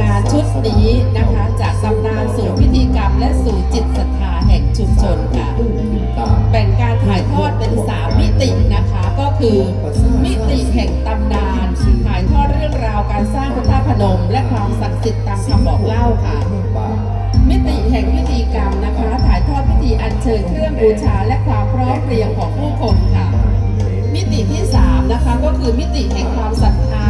งานชุดนี้นะคะจากตำนานสู่พิธีกรรม และสู่จิตศรัทธาแห่งชุมชนค่ะ แบ่งการถ่ายทอดเป็น3มิตินะคะ ก็คือมิติแห่งตำนานถ่ายทอดเรื่องราวการสร้างพระธาตุพนม และความศักดิ์สิทธิ์ตามคำบอกเล่าค่ะ มิติแห่งพิธีกรรมนะคะ ถ่ายทอดพิธีอัญเชิญเครื่องบูชา และความพร้อมเพรียงของผู้คนค่ะ มิติที่3นะคะก็คือมิติแห่งความศรัทธา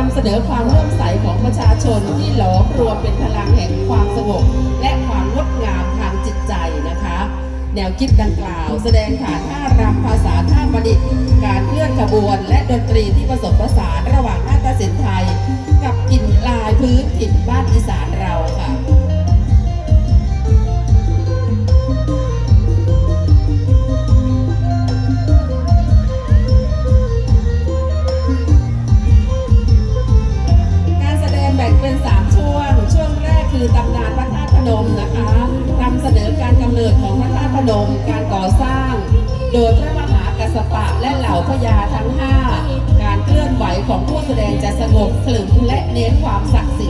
นำเสนอความเลื่อมใสของประชาชนที่หลอมรวมเป็นพลังแห่งความสงบและความงดงามทางจิตใจนะคะ แนวคิดดังกล่าว แสดงฐานท่ารำภาษาท่าประดิษฐ์การเคลื่อนขบวน และดนตรีที่ผสมผสานระหว่างนาฏศิลป์ไทย กับกลิ่นลายพื้นถิ่นบ้านอีสานเราค่ะ เน้นความศักดิ์สิทธิ์